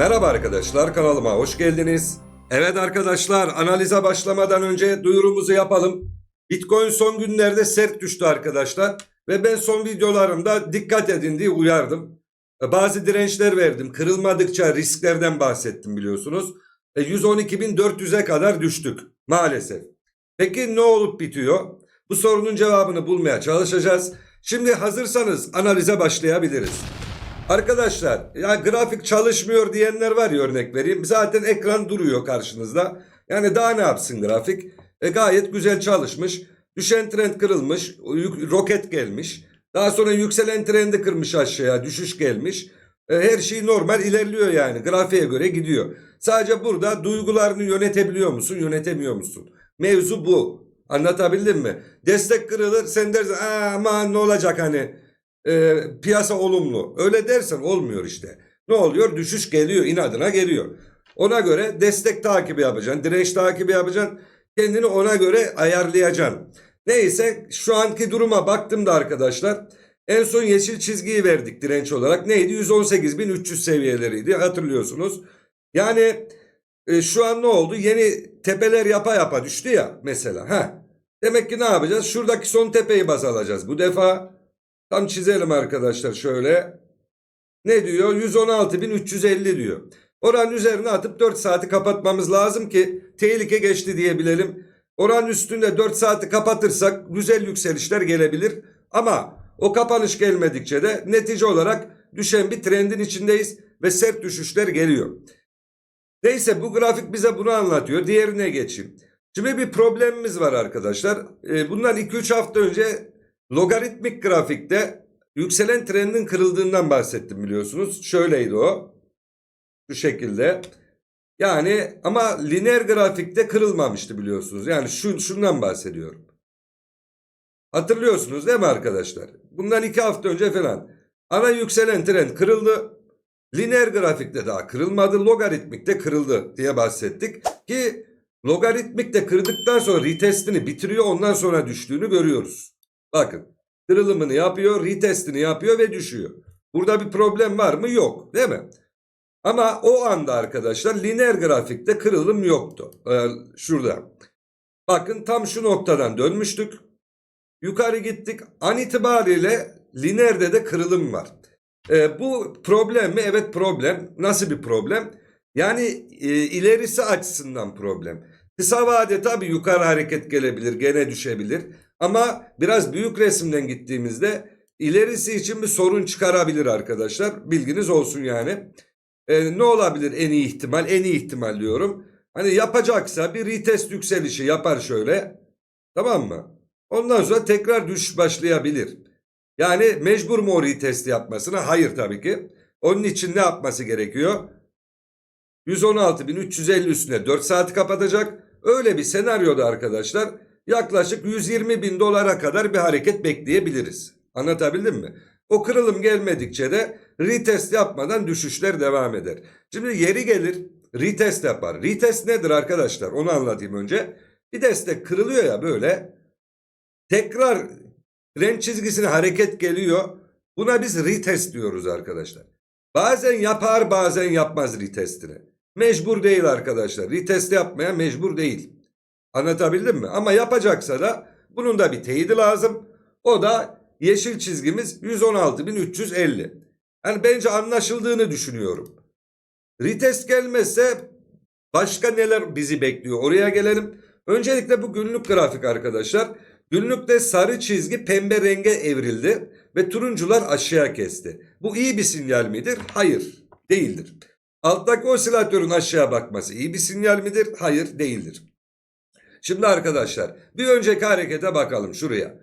Merhaba arkadaşlar kanalıma hoş geldiniz. Evet arkadaşlar analize başlamadan önce duyurumuzu yapalım. Bitcoin son günlerde sert düştü arkadaşlar. Ve ben son videolarımda dikkat edin diye uyardım. E, Bazı dirençler verdim. Kırılmadıkça risklerden bahsettim biliyorsunuz. E, 112.400'e kadar düştük maalesef. Peki ne olup bitiyor? Bu sorunun cevabını bulmaya çalışacağız. Şimdi hazırsanız analize başlayabiliriz. Arkadaşlar ya grafik çalışmıyor diyenler var ya örnek vereyim. Zaten ekran duruyor karşınızda. Yani daha ne yapsın grafik? E, gayet güzel çalışmış. Düşen trend kırılmış. Roket gelmiş. Daha sonra yükselen trendi kırmış aşağıya. Düşüş gelmiş. E, her şey normal ilerliyor yani. Grafiğe göre gidiyor. Sadece burada duygularını yönetebiliyor musun? Yönetemiyor musun? Mevzu bu. Anlatabildim mi? Destek kırılır sen dersin "Aa, aman ne olacak hani e, piyasa olumlu. Öyle dersen olmuyor işte. Ne oluyor? Düşüş geliyor, inadına geliyor. Ona göre destek takibi yapacaksın, direnç takibi yapacaksın. Kendini ona göre ayarlayacaksın. Neyse şu anki duruma baktım da arkadaşlar. En son yeşil çizgiyi verdik direnç olarak. Neydi? 118.300 seviyeleriydi hatırlıyorsunuz. Yani e, şu an ne oldu? Yeni tepeler yapa yapa düştü ya mesela. Heh. Demek ki ne yapacağız? Şuradaki son tepeyi baz alacağız. Bu defa Tam çizelim arkadaşlar şöyle. Ne diyor? 116.350 diyor. Oranın üzerine atıp 4 saati kapatmamız lazım ki tehlike geçti diyebilelim. Oranın üstünde 4 saati kapatırsak güzel yükselişler gelebilir. Ama o kapanış gelmedikçe de netice olarak düşen bir trendin içindeyiz ve sert düşüşler geliyor. Neyse bu grafik bize bunu anlatıyor. Diğerine geçeyim. Şimdi bir problemimiz var arkadaşlar. Ee, bundan 2-3 hafta önce logaritmik grafikte yükselen trendin kırıldığından bahsettim biliyorsunuz. Şöyleydi o. Şu şekilde. Yani ama lineer grafikte kırılmamıştı biliyorsunuz. Yani şu, şundan bahsediyorum. Hatırlıyorsunuz değil mi arkadaşlar? Bundan iki hafta önce falan. Ana yükselen trend kırıldı. Lineer grafikte daha kırılmadı. Logaritmikte kırıldı diye bahsettik. Ki logaritmikte kırdıktan sonra retestini bitiriyor. Ondan sonra düştüğünü görüyoruz. Bakın kırılımını yapıyor, retestini yapıyor ve düşüyor. Burada bir problem var mı? Yok değil mi? Ama o anda arkadaşlar lineer grafikte kırılım yoktu. Ee, şurada. Bakın tam şu noktadan dönmüştük. Yukarı gittik. An itibariyle lineerde de kırılım var. Ee, bu problem mi? Evet problem. Nasıl bir problem? Yani e, ilerisi açısından problem. Kısa vade tabii yukarı hareket gelebilir, gene düşebilir. Ama biraz büyük resimden gittiğimizde ilerisi için bir sorun çıkarabilir arkadaşlar. Bilginiz olsun yani. Ee, ne olabilir en iyi ihtimal? En iyi ihtimal diyorum. Hani yapacaksa bir retest yükselişi yapar şöyle. Tamam mı? Ondan sonra tekrar düşüş başlayabilir. Yani mecbur mu o retest yapmasına? Hayır tabii ki. Onun için ne yapması gerekiyor? 116.350 üstüne 4 saati kapatacak. Öyle bir senaryoda arkadaşlar yaklaşık 120 bin dolara kadar bir hareket bekleyebiliriz. Anlatabildim mi? O kırılım gelmedikçe de retest yapmadan düşüşler devam eder. Şimdi yeri gelir retest yapar. Retest nedir arkadaşlar? Onu anlatayım önce. Bir destek kırılıyor ya böyle. Tekrar trend çizgisine hareket geliyor. Buna biz retest diyoruz arkadaşlar. Bazen yapar bazen yapmaz retestini. Mecbur değil arkadaşlar. Retest yapmaya mecbur değil. Anlatabildim mi? Ama yapacaksa da bunun da bir teyidi lazım. O da yeşil çizgimiz 116.350. Yani bence anlaşıldığını düşünüyorum. Retest gelmezse başka neler bizi bekliyor? Oraya gelelim. Öncelikle bu günlük grafik arkadaşlar. Günlükte sarı çizgi pembe renge evrildi ve turuncular aşağıya kesti. Bu iyi bir sinyal midir? Hayır, değildir. Alttaki osilatörün aşağı bakması iyi bir sinyal midir? Hayır, değildir. Şimdi arkadaşlar bir önceki harekete bakalım şuraya.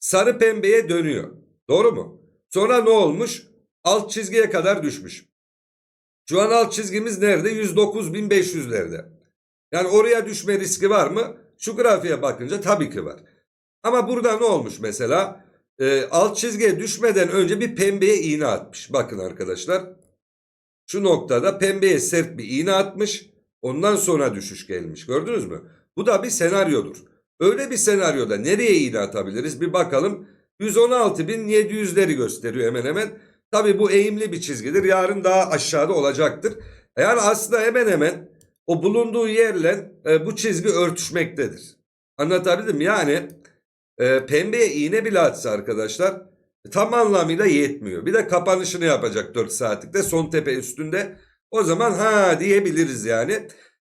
Sarı pembeye dönüyor. Doğru mu? Sonra ne olmuş? Alt çizgiye kadar düşmüş. Şu an alt çizgimiz nerede? 109.500'lerde. Yani oraya düşme riski var mı? Şu grafiğe bakınca tabii ki var. Ama burada ne olmuş mesela? Ee, alt çizgiye düşmeden önce bir pembeye iğne atmış. Bakın arkadaşlar. Şu noktada pembeye sert bir iğne atmış. Ondan sonra düşüş gelmiş. Gördünüz mü? Bu da bir senaryodur. Öyle bir senaryoda nereye iğne atabiliriz? Bir bakalım. 116.700'leri gösteriyor hemen hemen. Tabi bu eğimli bir çizgidir. Yarın daha aşağıda olacaktır. Yani aslında hemen hemen o bulunduğu yerle e, bu çizgi örtüşmektedir. Anlatabildim? Yani e, pembeye iğne bile atsa arkadaşlar tam anlamıyla yetmiyor. Bir de kapanışını yapacak 4 saatlikte son tepe üstünde. O zaman ha diyebiliriz yani.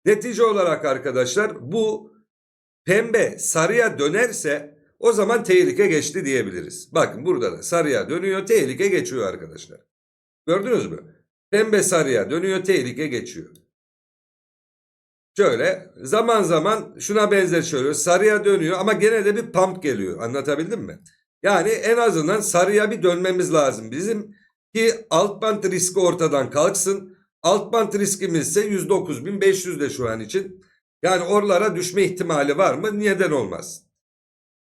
Netice olarak arkadaşlar bu pembe sarıya dönerse o zaman tehlike geçti diyebiliriz. Bakın burada da sarıya dönüyor tehlike geçiyor arkadaşlar. Gördünüz mü? Pembe sarıya dönüyor tehlike geçiyor. Şöyle zaman zaman şuna benzer şöyle sarıya dönüyor ama gene de bir pump geliyor. Anlatabildim mi? Yani en azından sarıya bir dönmemiz lazım bizim ki alt bant riski ortadan kalksın. Alt bant riskimiz ise 109.500 de şu an için. Yani oralara düşme ihtimali var mı? Neden olmaz?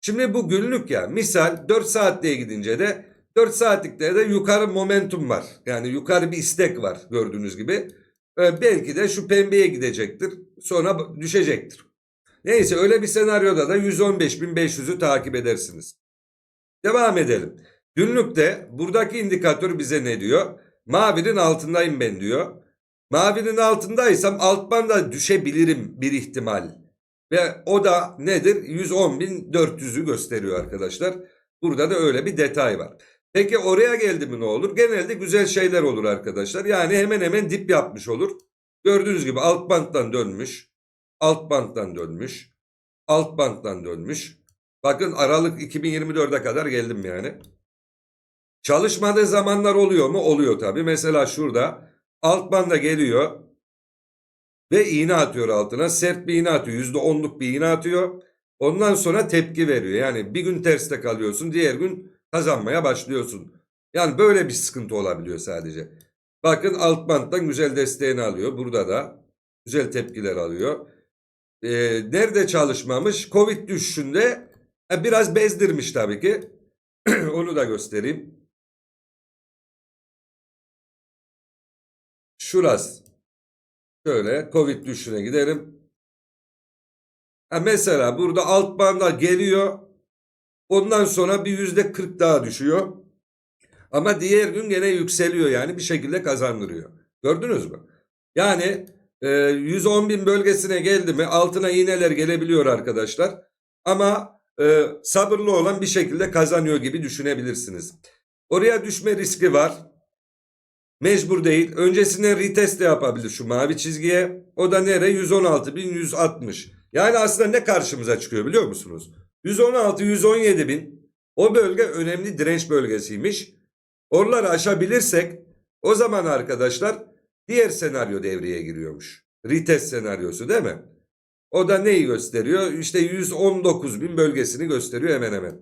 Şimdi bu günlük ya. Misal 4 saatliğe gidince de 4 saatlikte de yukarı momentum var. Yani yukarı bir istek var gördüğünüz gibi. Ee, belki de şu pembeye gidecektir. Sonra düşecektir. Neyse öyle bir senaryoda da 115.500'ü takip edersiniz. Devam edelim. Günlükte buradaki indikatör bize ne diyor? Mavinin altındayım ben diyor. Mavinin altındaysam altbanda düşebilirim bir ihtimal. Ve o da nedir? 110.400'ü gösteriyor arkadaşlar. Burada da öyle bir detay var. Peki oraya geldi mi ne olur? Genelde güzel şeyler olur arkadaşlar. Yani hemen hemen dip yapmış olur. Gördüğünüz gibi alt banttan dönmüş. Alt banttan dönmüş. Alt banttan dönmüş. Bakın Aralık 2024'e kadar geldim yani. Çalışmadığı zamanlar oluyor mu? Oluyor tabii. Mesela şurada alt banda geliyor ve iğne atıyor altına. Sert bir iğne atıyor. %10'luk bir iğne atıyor. Ondan sonra tepki veriyor. Yani bir gün terste kalıyorsun. Diğer gün kazanmaya başlıyorsun. Yani böyle bir sıkıntı olabiliyor sadece. Bakın alt banttan güzel desteğini alıyor. Burada da güzel tepkiler alıyor. Ee, nerede çalışmamış? Covid düşüşünde e, biraz bezdirmiş tabii ki. Onu da göstereyim. Şurası. Şöyle Covid düşüşüne giderim. Ha mesela burada alt banda geliyor. Ondan sonra bir yüzde 40 daha düşüyor. Ama diğer gün gene yükseliyor yani bir şekilde kazandırıyor. Gördünüz mü? Yani e, 110 bin bölgesine geldi mi altına iğneler gelebiliyor arkadaşlar. Ama e, sabırlı olan bir şekilde kazanıyor gibi düşünebilirsiniz. Oraya düşme riski var. Mecbur değil. Öncesine retest de yapabilir şu mavi çizgiye. O da nere? 116.160. Yani aslında ne karşımıza çıkıyor biliyor musunuz? 116, 117 bin. O bölge önemli direnç bölgesiymiş. Oraları aşabilirsek o zaman arkadaşlar diğer senaryo devreye giriyormuş. Retest senaryosu değil mi? O da neyi gösteriyor? İşte 119 bin bölgesini gösteriyor hemen hemen.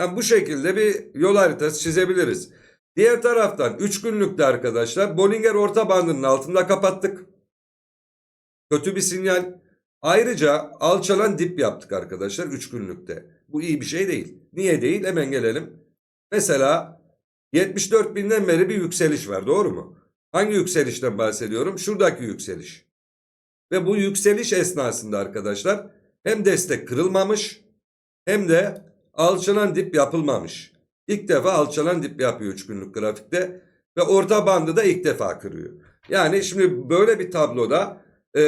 Yani bu şekilde bir yol haritası çizebiliriz. Diğer taraftan 3 günlükte arkadaşlar Bollinger orta bandının altında kapattık. Kötü bir sinyal. Ayrıca alçalan dip yaptık arkadaşlar 3 günlükte. Bu iyi bir şey değil. Niye değil? Hemen gelelim. Mesela 74 binden beri bir yükseliş var doğru mu? Hangi yükselişten bahsediyorum? Şuradaki yükseliş. Ve bu yükseliş esnasında arkadaşlar hem destek kırılmamış hem de alçalan dip yapılmamış. İlk defa alçalan dip yapıyor 3 günlük grafikte ve orta bandı da ilk defa kırıyor. Yani şimdi böyle bir tabloda e,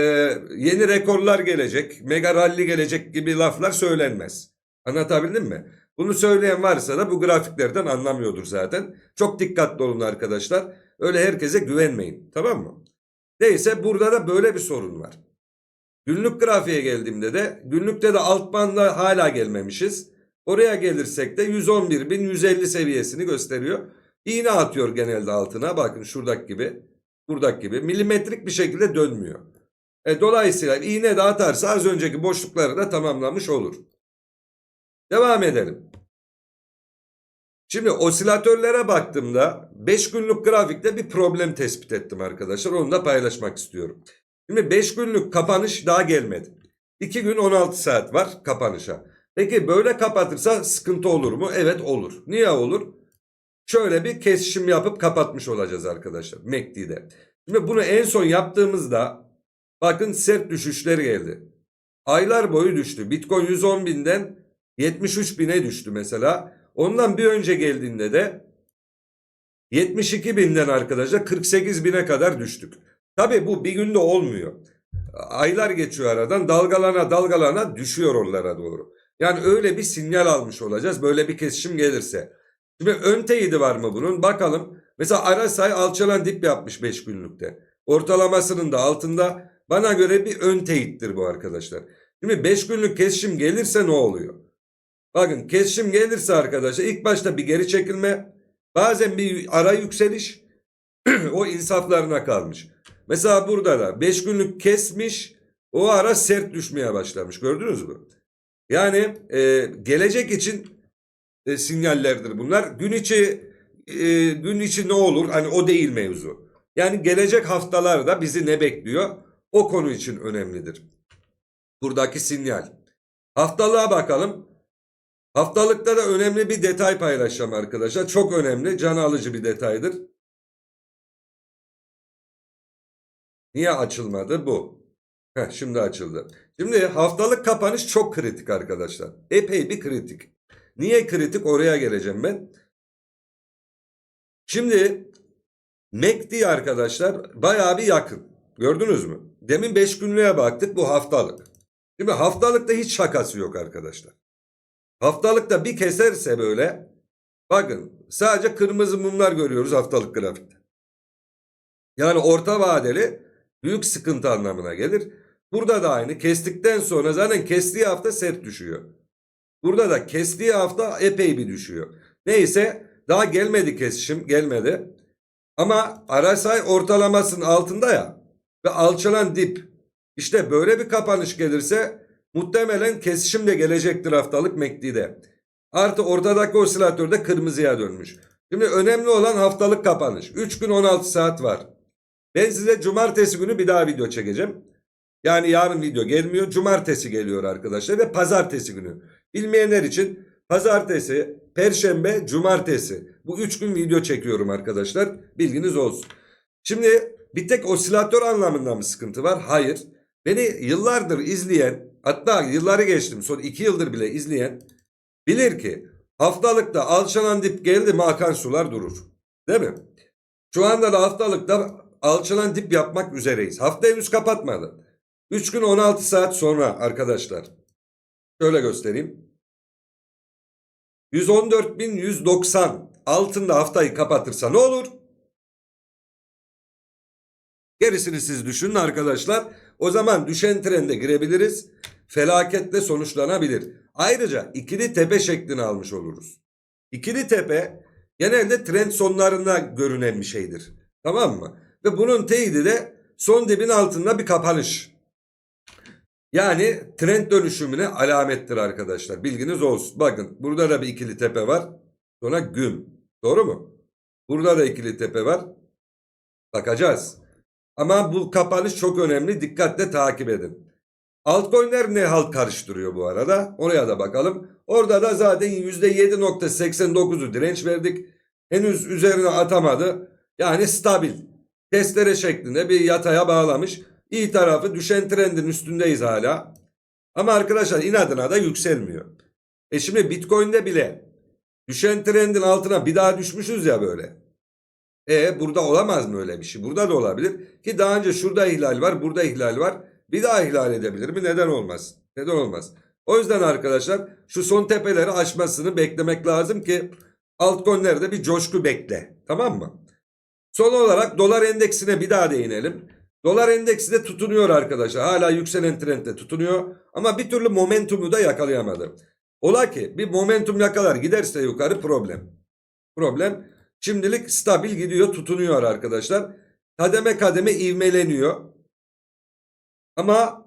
yeni rekorlar gelecek, mega rally gelecek gibi laflar söylenmez. Anlatabildim mi? Bunu söyleyen varsa da bu grafiklerden anlamıyordur zaten. Çok dikkatli olun arkadaşlar. Öyle herkese güvenmeyin. Tamam mı? Neyse burada da böyle bir sorun var. Günlük grafiğe geldiğimde de günlükte de alt banda hala gelmemişiz. Oraya gelirsek de 111.150 seviyesini gösteriyor. İğne atıyor genelde altına. Bakın şuradaki gibi. Buradaki gibi. Milimetrik bir şekilde dönmüyor. E, dolayısıyla iğne de atarsa az önceki boşlukları da tamamlamış olur. Devam edelim. Şimdi osilatörlere baktığımda 5 günlük grafikte bir problem tespit ettim arkadaşlar. Onu da paylaşmak istiyorum. Şimdi 5 günlük kapanış daha gelmedi. 2 gün 16 saat var kapanışa. Peki böyle kapatırsa sıkıntı olur mu? Evet olur. Niye olur? Şöyle bir kesişim yapıp kapatmış olacağız arkadaşlar MACD'de. Şimdi bunu en son yaptığımızda bakın sert düşüşler geldi. Aylar boyu düştü. Bitcoin 110 binden 73 bine düştü mesela. Ondan bir önce geldiğinde de 72 binden arkadaşlar 48 bine kadar düştük. Tabii bu bir günde olmuyor. Aylar geçiyor aradan dalgalana dalgalana düşüyor oralara doğru. Yani öyle bir sinyal almış olacağız böyle bir kesişim gelirse. Şimdi ön teyidi var mı bunun? Bakalım. Mesela Arasay alçalan dip yapmış 5 günlükte. Ortalamasının da altında bana göre bir ön teyittir bu arkadaşlar. Şimdi 5 günlük kesişim gelirse ne oluyor? Bakın kesişim gelirse arkadaşlar ilk başta bir geri çekilme bazen bir ara yükseliş o insaflarına kalmış. Mesela burada da 5 günlük kesmiş o ara sert düşmeye başlamış gördünüz mü? Yani e, gelecek için e, sinyallerdir bunlar. Gün içi e, gün içi ne olur? Hani o değil mevzu. Yani gelecek haftalarda bizi ne bekliyor? O konu için önemlidir. Buradaki sinyal. Haftalığa bakalım. Haftalıkta da önemli bir detay paylaşacağım arkadaşlar. Çok önemli, can alıcı bir detaydır. Niye açılmadı bu? Heh, şimdi açıldı. Şimdi haftalık kapanış çok kritik arkadaşlar. Epey bir kritik. Niye kritik oraya geleceğim ben. Şimdi MACD arkadaşlar bayağı bir yakın. Gördünüz mü? Demin 5 günlüğe baktık bu haftalık. Şimdi haftalıkta hiç şakası yok arkadaşlar. Haftalıkta bir keserse böyle bakın sadece kırmızı mumlar görüyoruz haftalık grafikte. Yani orta vadeli büyük sıkıntı anlamına gelir. Burada da aynı kestikten sonra zaten kestiği hafta sert düşüyor. Burada da kestiği hafta epey bir düşüyor. Neyse daha gelmedi kesişim gelmedi. Ama RSI ortalamasının altında ya ve alçalan dip işte böyle bir kapanış gelirse muhtemelen kesişim de gelecektir haftalık MACD'de. Artı ortadaki osilatör de kırmızıya dönmüş. Şimdi önemli olan haftalık kapanış. 3 gün 16 saat var. Ben size cumartesi günü bir daha video çekeceğim. Yani yarın video gelmiyor. Cumartesi geliyor arkadaşlar ve pazartesi günü. Bilmeyenler için pazartesi, perşembe, cumartesi. Bu üç gün video çekiyorum arkadaşlar. Bilginiz olsun. Şimdi bir tek osilatör anlamında mı sıkıntı var? Hayır. Beni yıllardır izleyen hatta yılları geçtim son iki yıldır bile izleyen bilir ki haftalıkta alçalan dip geldi mi akan sular durur. Değil mi? Şu anda da haftalıkta alçalan dip yapmak üzereyiz. Hafta henüz kapatmadı. 3 gün 16 saat sonra arkadaşlar. Şöyle göstereyim. 114.190 altında haftayı kapatırsa ne olur? Gerisini siz düşünün arkadaşlar. O zaman düşen trende girebiliriz. Felaketle sonuçlanabilir. Ayrıca ikili tepe şeklini almış oluruz. İkili tepe genelde trend sonlarında görünen bir şeydir. Tamam mı? Ve bunun teyidi de son dibin altında bir kapanış. Yani trend dönüşümüne alamettir arkadaşlar. Bilginiz olsun. Bakın burada da bir ikili tepe var. Sonra güm. Doğru mu? Burada da ikili tepe var. Bakacağız. Ama bu kapanış çok önemli. Dikkatle takip edin. Altcoin'ler ne halt karıştırıyor bu arada? Oraya da bakalım. Orada da zaten %7.89'u direnç verdik. Henüz üzerine atamadı. Yani stabil. Testere şeklinde bir yataya bağlamış. İyi tarafı düşen trendin üstündeyiz hala. Ama arkadaşlar inadına da yükselmiyor. E şimdi Bitcoin'de bile düşen trendin altına bir daha düşmüşüz ya böyle. E burada olamaz mı öyle bir şey? Burada da olabilir. Ki daha önce şurada ihlal var, burada ihlal var. Bir daha ihlal edebilir mi? Neden olmaz? Neden olmaz? O yüzden arkadaşlar şu son tepeleri aşmasını beklemek lazım ki altcoin'lerde bir coşku bekle. Tamam mı? Son olarak dolar endeksine bir daha değinelim. Dolar endeksi de tutunuyor arkadaşlar. Hala yükselen trendde tutunuyor. Ama bir türlü momentumu da yakalayamadı. Ola ki bir momentum yakalar giderse yukarı problem. Problem şimdilik stabil gidiyor tutunuyor arkadaşlar. Kademe kademe ivmeleniyor. Ama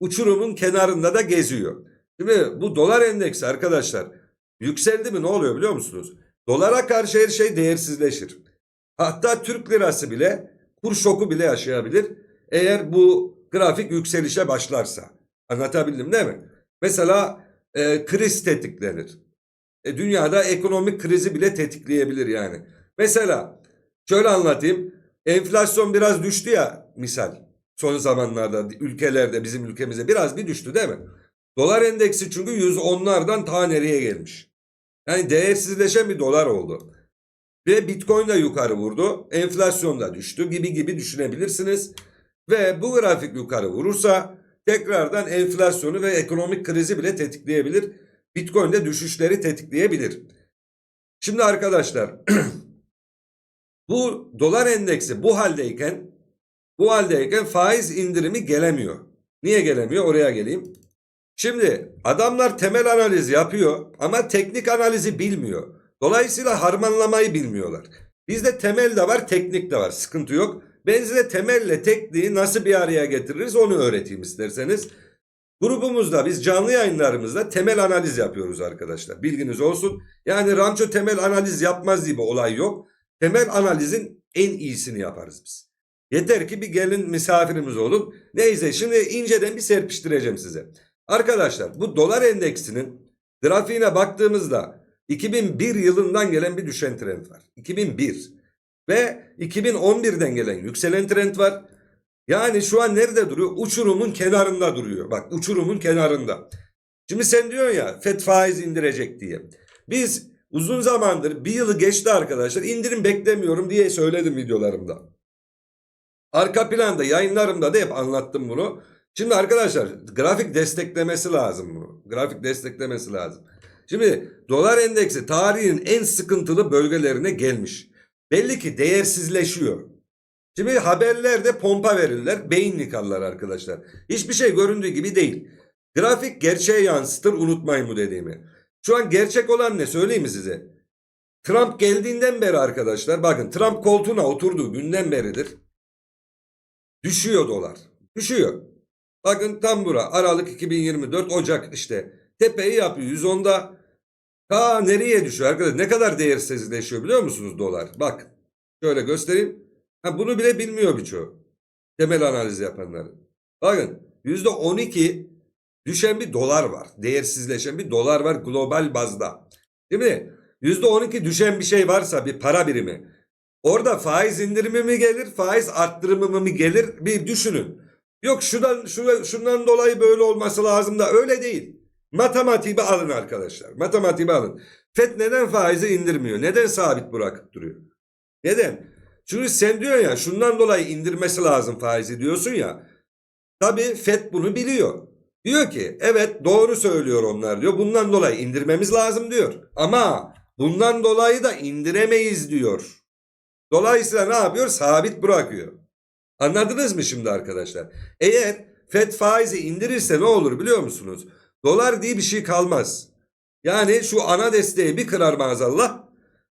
uçurumun kenarında da geziyor. Şimdi bu dolar endeksi arkadaşlar yükseldi mi ne oluyor biliyor musunuz? Dolara karşı her şey değersizleşir. Hatta Türk lirası bile kur şoku bile yaşayabilir. Eğer bu grafik yükselişe başlarsa. Anlatabildim değil mi? Mesela e, kriz tetiklenir. E, dünyada ekonomik krizi bile tetikleyebilir yani. Mesela şöyle anlatayım. Enflasyon biraz düştü ya misal. Son zamanlarda ülkelerde bizim ülkemize biraz bir düştü değil mi? Dolar endeksi çünkü 110'lardan ta nereye gelmiş. Yani değersizleşen bir dolar oldu. Ve Bitcoin de yukarı vurdu. Enflasyon da düştü gibi gibi düşünebilirsiniz. Ve bu grafik yukarı vurursa tekrardan enflasyonu ve ekonomik krizi bile tetikleyebilir. Bitcoin de düşüşleri tetikleyebilir. Şimdi arkadaşlar bu dolar endeksi bu haldeyken bu haldeyken faiz indirimi gelemiyor. Niye gelemiyor? Oraya geleyim. Şimdi adamlar temel analiz yapıyor ama teknik analizi bilmiyor. Dolayısıyla harmanlamayı bilmiyorlar. Bizde temel de var, teknik de var. Sıkıntı yok. Ben temelle tekniği nasıl bir araya getiririz onu öğreteyim isterseniz. Grubumuzda biz canlı yayınlarımızda temel analiz yapıyoruz arkadaşlar. Bilginiz olsun. Yani ranço temel analiz yapmaz gibi olay yok. Temel analizin en iyisini yaparız biz. Yeter ki bir gelin misafirimiz olun. Neyse şimdi inceden bir serpiştireceğim size. Arkadaşlar bu dolar endeksinin grafiğine baktığımızda 2001 yılından gelen bir düşen trend var. 2001 ve 2011'den gelen yükselen trend var. Yani şu an nerede duruyor? Uçurumun kenarında duruyor. Bak uçurumun kenarında. Şimdi sen diyorsun ya FED faiz indirecek diye. Biz uzun zamandır bir yılı geçti arkadaşlar indirim beklemiyorum diye söyledim videolarımda. Arka planda yayınlarımda da hep anlattım bunu. Şimdi arkadaşlar grafik desteklemesi lazım bunu. Grafik desteklemesi lazım. Şimdi dolar endeksi tarihin en sıkıntılı bölgelerine gelmiş. Belli ki değersizleşiyor. Şimdi haberlerde pompa verirler, beyin yıkarlar arkadaşlar. Hiçbir şey göründüğü gibi değil. Grafik gerçeğe yansıtır unutmayın bu dediğimi. Şu an gerçek olan ne söyleyeyim size? Trump geldiğinden beri arkadaşlar bakın Trump koltuğuna oturduğu günden beridir. Düşüyor dolar. Düşüyor. Bakın tam bura Aralık 2024 Ocak işte tepeyi yapıyor 110'da. Ta nereye düşüyor arkadaşlar? Ne kadar değersizleşiyor biliyor musunuz dolar? Bak şöyle göstereyim. Ha, bunu bile bilmiyor birçoğu. Temel analiz yapanları. Bakın %12 düşen bir dolar var. Değersizleşen bir dolar var global bazda. Mi? %12 düşen bir şey varsa bir para birimi. Orada faiz indirimi mi gelir, faiz arttırımı mı gelir bir düşünün. Yok şundan, şuna- şundan dolayı böyle olması lazım da öyle değil. Matematiği alın arkadaşlar. Matematiği alın. FED neden faizi indirmiyor? Neden sabit bırakıp duruyor? Neden? Çünkü sen diyor ya şundan dolayı indirmesi lazım faizi diyorsun ya. Tabii FED bunu biliyor. Diyor ki evet doğru söylüyor onlar diyor. Bundan dolayı indirmemiz lazım diyor. Ama bundan dolayı da indiremeyiz diyor. Dolayısıyla ne yapıyor? Sabit bırakıyor. Anladınız mı şimdi arkadaşlar? Eğer FED faizi indirirse ne olur biliyor musunuz? Dolar diye bir şey kalmaz. Yani şu ana desteği bir kırar maazallah.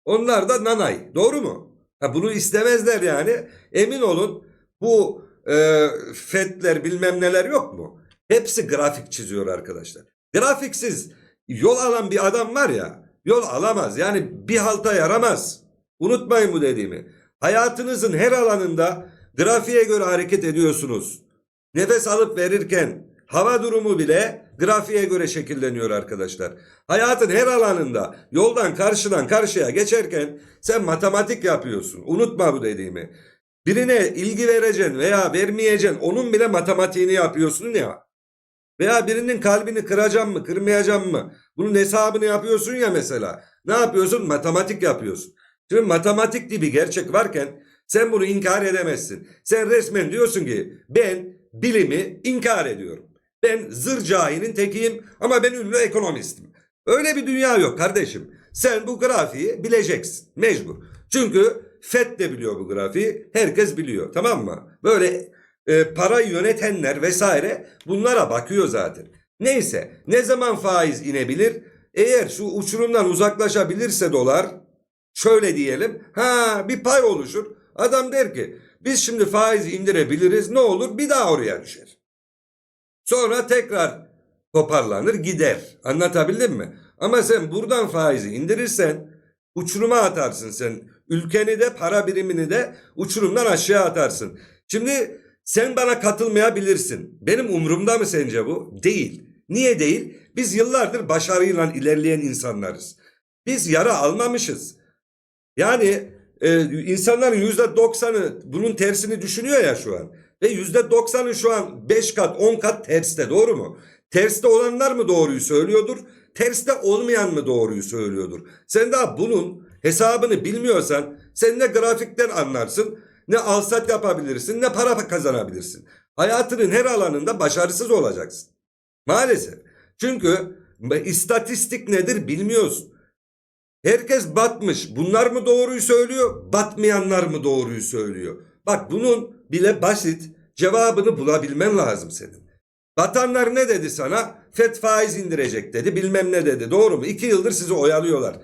Onlar da nanay. Doğru mu? Ha, bunu istemezler yani. Emin olun bu e, FED'ler bilmem neler yok mu? Hepsi grafik çiziyor arkadaşlar. Grafiksiz yol alan bir adam var ya yol alamaz. Yani bir halta yaramaz. Unutmayın bu dediğimi. Hayatınızın her alanında grafiğe göre hareket ediyorsunuz. Nefes alıp verirken hava durumu bile grafiğe göre şekilleniyor arkadaşlar. Hayatın her alanında yoldan karşıdan karşıya geçerken sen matematik yapıyorsun. Unutma bu dediğimi. Birine ilgi vereceksin veya vermeyeceksin onun bile matematiğini yapıyorsun ya. Veya birinin kalbini kıracağım mı kırmayacağım mı? Bunun hesabını yapıyorsun ya mesela. Ne yapıyorsun? Matematik yapıyorsun. Şimdi matematik diye bir gerçek varken sen bunu inkar edemezsin. Sen resmen diyorsun ki ben bilimi inkar ediyorum. Ben zır cahinin tekiyim ama ben ünlü ekonomistim. Öyle bir dünya yok kardeşim. Sen bu grafiği bileceksin. Mecbur. Çünkü FED de biliyor bu grafiği. Herkes biliyor. Tamam mı? Böyle e, parayı yönetenler vesaire bunlara bakıyor zaten. Neyse ne zaman faiz inebilir? Eğer şu uçurumdan uzaklaşabilirse dolar şöyle diyelim ha bir pay oluşur. Adam der ki biz şimdi faiz indirebiliriz ne olur bir daha oraya düşer. Sonra tekrar toparlanır gider. Anlatabildim mi? Ama sen buradan faizi indirirsen uçuruma atarsın sen. Ülkeni de para birimini de uçurumdan aşağı atarsın. Şimdi sen bana katılmayabilirsin. Benim umurumda mı sence bu? Değil. Niye değil? Biz yıllardır başarıyla ilerleyen insanlarız. Biz yara almamışız. Yani e, insanların yüzde doksanı bunun tersini düşünüyor ya şu an. Ve yüzde doksanı şu an 5 kat 10 kat terste doğru mu? Terste olanlar mı doğruyu söylüyordur? Terste olmayan mı doğruyu söylüyordur? Sen daha bunun hesabını bilmiyorsan sen ne grafikten anlarsın ne alsat yapabilirsin ne para kazanabilirsin. Hayatının her alanında başarısız olacaksın. Maalesef. Çünkü istatistik nedir bilmiyorsun. Herkes batmış. Bunlar mı doğruyu söylüyor? Batmayanlar mı doğruyu söylüyor? Bak bunun bile basit cevabını bulabilmen lazım senin. Batanlar ne dedi sana? FED faiz indirecek dedi. Bilmem ne dedi. Doğru mu? İki yıldır sizi oyalıyorlar.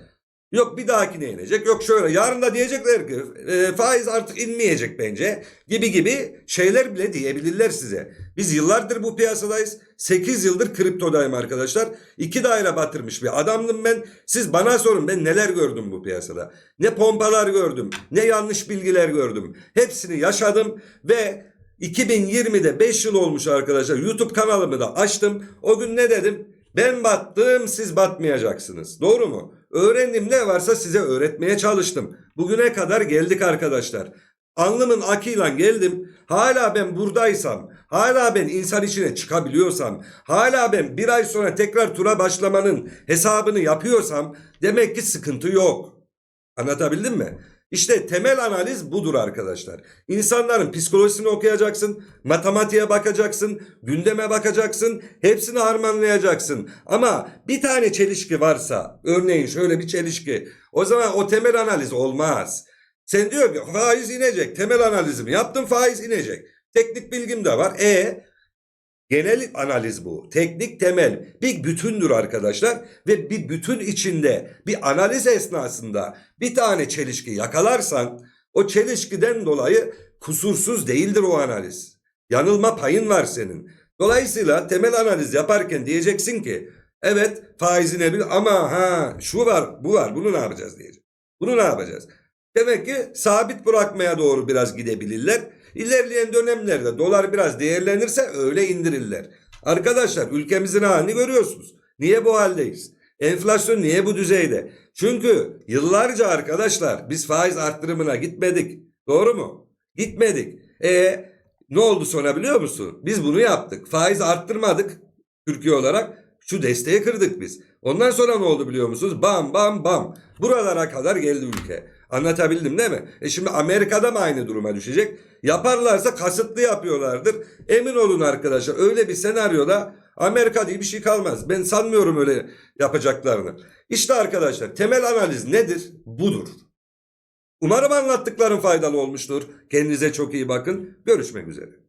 Yok bir dahakine inecek. Yok şöyle. Yarın da diyecekler ki e, faiz artık inmeyecek bence. Gibi gibi şeyler bile diyebilirler size. Biz yıllardır bu piyasadayız. 8 yıldır kriptodayım arkadaşlar. İki daire batırmış bir adamdım ben. Siz bana sorun ben neler gördüm bu piyasada. Ne pompalar gördüm. Ne yanlış bilgiler gördüm. Hepsini yaşadım ve 2020'de 5 yıl olmuş arkadaşlar. YouTube kanalımı da açtım. O gün ne dedim? Ben battım siz batmayacaksınız. Doğru mu? Öğrendim ne varsa size öğretmeye çalıştım. Bugüne kadar geldik arkadaşlar. Alnımın akıyla geldim. Hala ben buradaysam, hala ben insan içine çıkabiliyorsam, hala ben bir ay sonra tekrar tura başlamanın hesabını yapıyorsam demek ki sıkıntı yok. Anlatabildim mi? İşte temel analiz budur arkadaşlar. İnsanların psikolojisini okuyacaksın, matematiğe bakacaksın, gündeme bakacaksın, hepsini harmanlayacaksın. Ama bir tane çelişki varsa, örneğin şöyle bir çelişki, o zaman o temel analiz olmaz. Sen diyor ki faiz inecek, temel analizimi yaptım faiz inecek. Teknik bilgim de var. E Genel analiz bu. Teknik temel bir bütündür arkadaşlar ve bir bütün içinde bir analiz esnasında bir tane çelişki yakalarsan o çelişkiden dolayı kusursuz değildir o analiz. Yanılma payın var senin. Dolayısıyla temel analiz yaparken diyeceksin ki evet faizine bir ama ha şu var bu var bunu ne yapacağız diyecek. Bunu ne yapacağız? Demek ki sabit bırakmaya doğru biraz gidebilirler. İlerleyen dönemlerde dolar biraz değerlenirse öyle indirirler. Arkadaşlar ülkemizin halini görüyorsunuz. Niye bu haldeyiz? Enflasyon niye bu düzeyde? Çünkü yıllarca arkadaşlar biz faiz arttırımına gitmedik. Doğru mu? Gitmedik. E ne oldu sonra biliyor musun? Biz bunu yaptık. Faiz arttırmadık Türkiye olarak. Şu desteği kırdık biz. Ondan sonra ne oldu biliyor musunuz? Bam bam bam. Buralara kadar geldi ülke. Anlatabildim değil mi? E şimdi Amerika'da mı aynı duruma düşecek? Yaparlarsa kasıtlı yapıyorlardır. Emin olun arkadaşlar öyle bir senaryoda Amerika diye bir şey kalmaz. Ben sanmıyorum öyle yapacaklarını. İşte arkadaşlar temel analiz nedir? Budur. Umarım anlattıklarım faydalı olmuştur. Kendinize çok iyi bakın. Görüşmek üzere.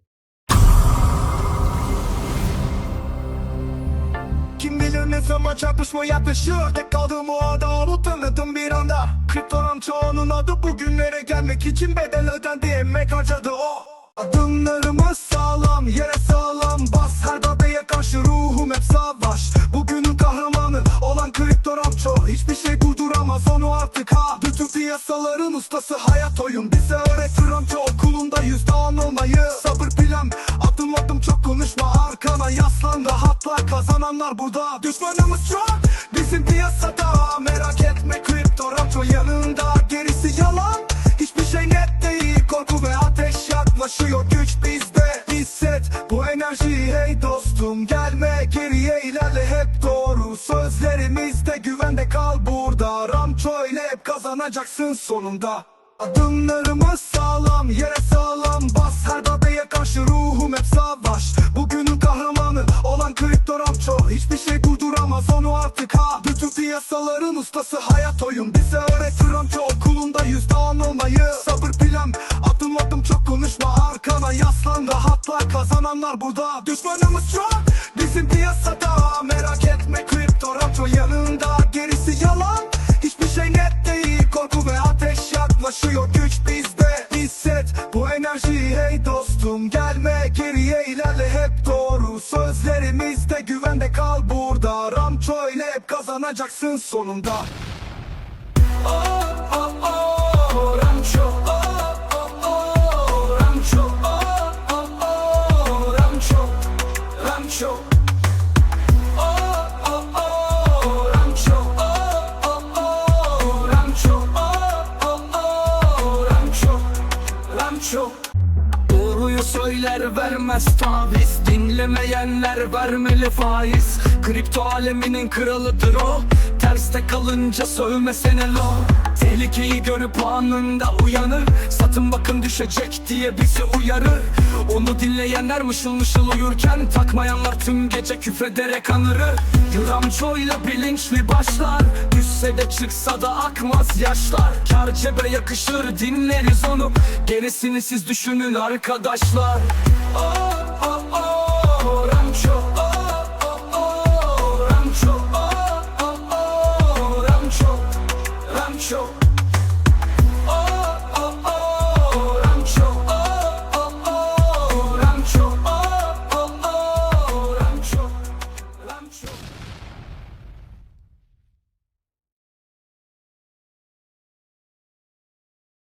Kim bilir ne zaman çarpışma yaklaşır Tek kaldığım o anda onu tanıdım bir anda. Kriptonun çoğunun adı bugünlere gelmek için bedel ödendi. Emek harcadı o. Adımlarımız sağlam yere sağlam. Bas Her darbeye karşı ruhum hep savaş. Bugünün kahramanı olan kripto ramço Hiçbir şey durduramaz onu artık ha. Bütün piyasaların ustası hayat oyun. Bize öğretir ramço okulunda yüzde on olmayı. Sabır plan kazananlar burada. Düşmanımız çok. Bizim piyasada Merak etme kripto ramço yanında. Gerisi yalan. Hiçbir şey net değil. Korku ve ateş yaklaşıyor. Güç bizde. Hisset bu enerjiyi. Hey dostum Gelme geriye ilerle. Hep doğru Sözlerimizde güvende kal burada. Ramço ile hep kazanacaksın sonunda Adımlarımız sağlam yere sağlam bas. Her darbeye karşı ruhum hep savaş. Bugünün kahramanı olan kripto ramço. Hiçbir şey durduramaz onu artık ha. Bütün piyasaların ustası hayat oyun. Bize öğretir ramço okulunda yüzde on olmayı. Sabır plan adım adım çok konuşma. Arkana yaslan Rahatlar kazananlar burada. Düşmanımız çok bizim piyasada hep kazanacaksın sonunda. Oh oh oh Ramço oh oh oh Ramço oh oh oh Ramço Ramço Doğruyu söyler vermez taviz. Dinlemeyenler vermeli faiz Kripto aleminin kralıdır o. Terste kalınca sövmesene lo. Tehlikeyi görüp anında uyanır. Satın bakın düşecek diye bizi uyarır. Onu dinleyenler mışıl mışıl uyurken Takmayanlar tüm gece küfrederek anırır. Yıramçoyla bilinçli başlar. Düşse de çıksa da akmaz yaşlar. Kar cebe yakışır dinleriz onu. Gerisini siz düşünün arkadaşlar. Oh